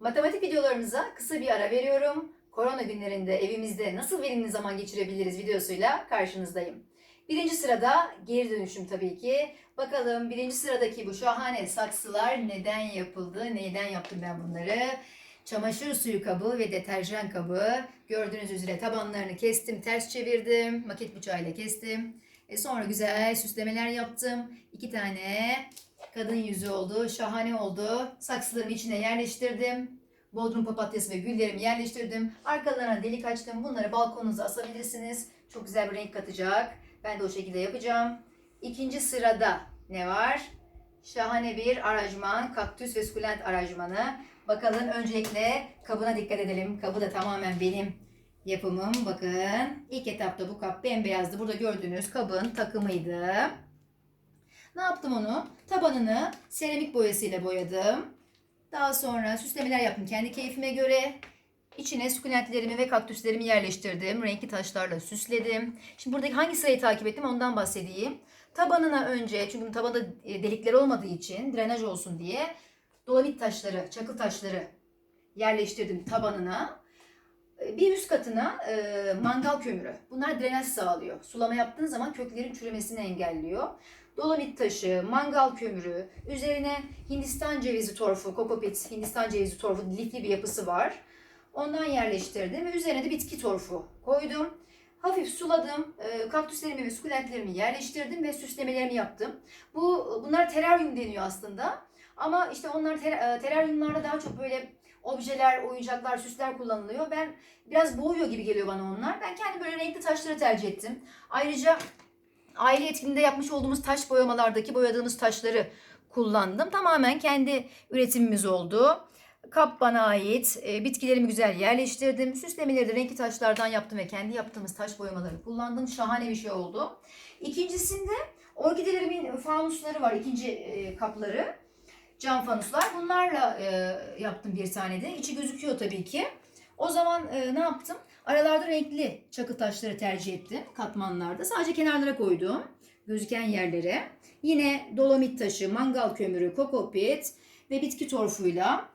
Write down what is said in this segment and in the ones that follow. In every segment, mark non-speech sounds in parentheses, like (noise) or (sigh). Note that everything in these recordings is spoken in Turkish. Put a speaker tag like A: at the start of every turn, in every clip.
A: Matematik videolarımıza kısa bir ara veriyorum. Korona günlerinde evimizde nasıl verimli zaman geçirebiliriz videosuyla karşınızdayım. Birinci sırada geri dönüşüm tabii ki. Bakalım birinci sıradaki bu şahane saksılar neden yapıldı, neyden yaptım ben bunları? Çamaşır suyu kabı ve deterjan kabı. Gördüğünüz üzere tabanlarını kestim, ters çevirdim. Maket bıçağıyla kestim. E sonra güzel süslemeler yaptım. İki tane kadın yüzü oldu. Şahane oldu. Saksılarımı içine yerleştirdim. Bodrum papatyası ve güllerimi yerleştirdim. Arkalarına delik açtım. Bunları balkonunuza asabilirsiniz. Çok güzel bir renk katacak. Ben de o şekilde yapacağım. İkinci sırada ne var? Şahane bir aranjman, kaktüs ve sukulent aranjmanı. Bakalım öncelikle kabına dikkat edelim. Kabı da tamamen benim yapımım. Bakın ilk etapta bu kap bembeyazdı. Burada gördüğünüz kabın takımıydı. Ne yaptım onu? Tabanını seramik boyasıyla boyadım. Daha sonra süslemeler yaptım kendi keyfime göre. İçine sukulentlerimi ve kaktüslerimi yerleştirdim. Renkli taşlarla süsledim. Şimdi buradaki hangi sırayı takip ettim ondan bahsedeyim. Tabanına önce çünkü tabanda e, delikler olmadığı için drenaj olsun diye dolomit taşları, çakıl taşları yerleştirdim tabanına. Bir üst katına e, mangal kömürü. Bunlar drenaj sağlıyor. Sulama yaptığın zaman köklerin çürümesini engelliyor. Dolomit taşı, mangal kömürü, üzerine Hindistan cevizi torfu, kokopit, Hindistan cevizi torfu lifli bir yapısı var. Ondan yerleştirdim ve üzerine de bitki torfu koydum. Hafif suladım, e, kaktüslerimi ve sukulentlerimi yerleştirdim ve süslemelerimi yaptım. Bu bunlara teraryum deniyor aslında. Ama işte onlar ter, e, teraryumlarda daha çok böyle objeler, oyuncaklar, süsler kullanılıyor. Ben biraz boğuyor gibi geliyor bana onlar. Ben kendi böyle renkli taşları tercih ettim. Ayrıca aile etkinliğinde yapmış olduğumuz taş boyamalardaki boyadığımız taşları kullandım. Tamamen kendi üretimimiz oldu. Kap bana ait. E, bitkilerimi güzel yerleştirdim. Süslemeleri de renkli taşlardan yaptım ve kendi yaptığımız taş boyamaları kullandım. Şahane bir şey oldu. İkincisinde orkidelerimin fanusları var. ikinci e, kapları. Cam fanuslar. Bunlarla e, yaptım bir tane de. İçi gözüküyor tabii ki. O zaman e, ne yaptım? Aralarda renkli çakı taşları tercih ettim katmanlarda. Sadece kenarlara koydum. Gözüken yerlere. Yine dolomit taşı, mangal kömürü, kokopit ve bitki torfuyla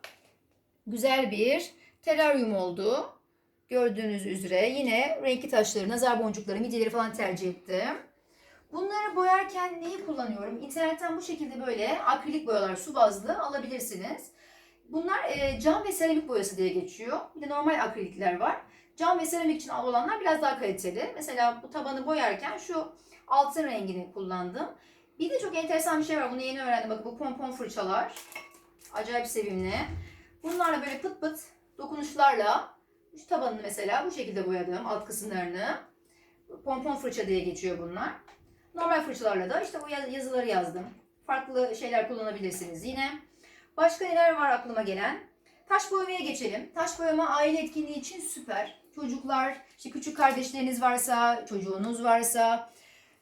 A: güzel bir teraryum oldu. Gördüğünüz üzere yine renkli taşları, nazar boncukları, midyeleri falan tercih ettim. Bunları boyarken neyi kullanıyorum? İnternetten bu şekilde böyle akrilik boyalar su bazlı alabilirsiniz. Bunlar e, cam ve seramik boyası diye geçiyor. Bir de normal akrilikler var. Cam ve seramik için olanlar biraz daha kaliteli. Mesela bu tabanı boyarken şu altın rengini kullandım. Bir de çok enteresan bir şey var. Bunu yeni öğrendim. Bakın bu pompon fırçalar. Acayip sevimli. Bunlarla böyle pıt pıt dokunuşlarla şu tabanını mesela bu şekilde boyadım alt kısımlarını. Pompon fırça diye geçiyor bunlar. Normal fırçalarla da işte bu yaz- yazıları yazdım. Farklı şeyler kullanabilirsiniz yine. Başka neler var aklıma gelen? Taş boyamaya geçelim. Taş boyama aile etkinliği için süper. Çocuklar, işte küçük kardeşleriniz varsa, çocuğunuz varsa,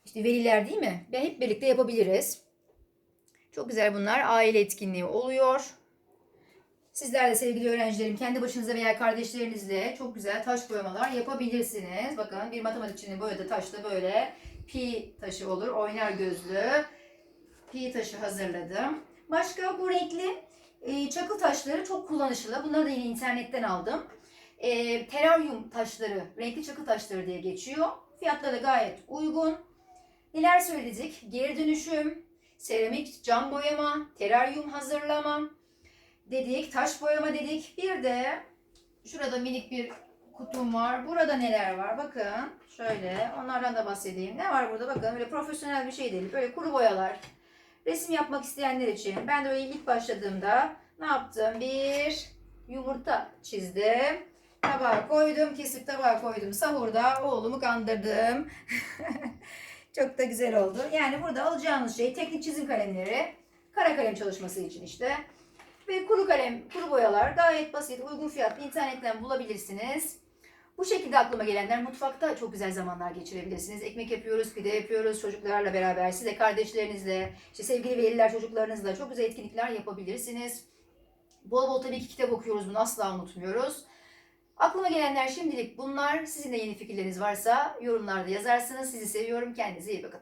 A: işte veliler değil mi? Ve hep birlikte yapabiliriz. Çok güzel bunlar. Aile etkinliği oluyor. Sizler de sevgili öğrencilerim kendi başınıza veya kardeşlerinizle çok güzel taş boyamalar yapabilirsiniz. Bakın bir matematikçinin boyadığı taş da böyle pi taşı olur. Oynar gözlü pi taşı hazırladım. Başka bu renkli e, çakıl taşları çok kullanışlı. Bunları da yine internetten aldım. E, teraryum taşları, renkli çakıl taşları diye geçiyor. Fiyatları da gayet uygun. Neler söyledik? Geri dönüşüm, seramik cam boyama, teraryum hazırlama dedik, taş boyama dedik. Bir de şurada minik bir kutum var. Burada neler var? Bakın şöyle onlardan da bahsedeyim. Ne var burada? Bakın böyle profesyonel bir şey değil. Böyle kuru boyalar. Resim yapmak isteyenler için. Ben de öyle ilk başladığımda ne yaptım? Bir yumurta çizdim. Tabağa koydum. Kesip tabağa koydum. Sahurda oğlumu kandırdım. (laughs) Çok da güzel oldu. Yani burada alacağınız şey teknik çizim kalemleri. Kara kalem çalışması için işte. Ve kuru kalem, kuru boyalar gayet basit, uygun fiyatlı internetten bulabilirsiniz. Bu şekilde aklıma gelenler mutfakta çok güzel zamanlar geçirebilirsiniz. Ekmek yapıyoruz, pide yapıyoruz çocuklarla beraber. Siz de kardeşlerinizle, işte sevgili veliler çocuklarınızla çok güzel etkinlikler yapabilirsiniz. Bol bol tabii ki kitap okuyoruz bunu asla unutmuyoruz. Aklıma gelenler şimdilik bunlar. Sizin de yeni fikirleriniz varsa yorumlarda yazarsınız. Sizi seviyorum. Kendinize iyi bakın.